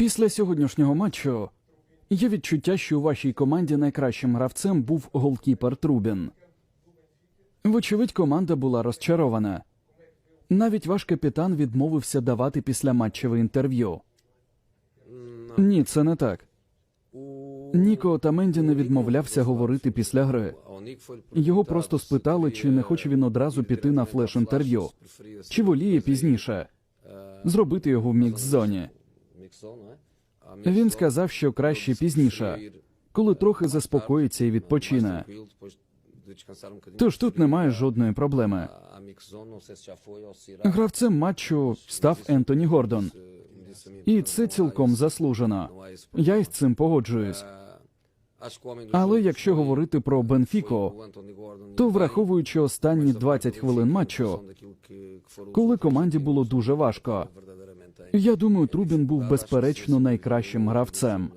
Після сьогоднішнього матчу є відчуття, що у вашій команді найкращим гравцем був голкіпер Трубін. Вочевидь, команда була розчарована. Навіть ваш капітан відмовився давати післяматчеве інтерв'ю. Ні, це не так. Ніко Отаменді не відмовлявся говорити після гри. Його просто спитали, чи не хоче він одразу піти на флеш-інтерв'ю, чи воліє пізніше зробити його в мікс-зоні. Він сказав, що краще пізніше, коли трохи заспокоїться і відпочине. Тож тут немає жодної проблеми. Гравцем матчу став Ентоні Гордон, і це цілком заслужено. Я із цим погоджуюсь. Але якщо говорити про Бенфіко, то враховуючи останні 20 хвилин матчу, коли команді було дуже важко, я думаю, Трубін був безперечно найкращим гравцем.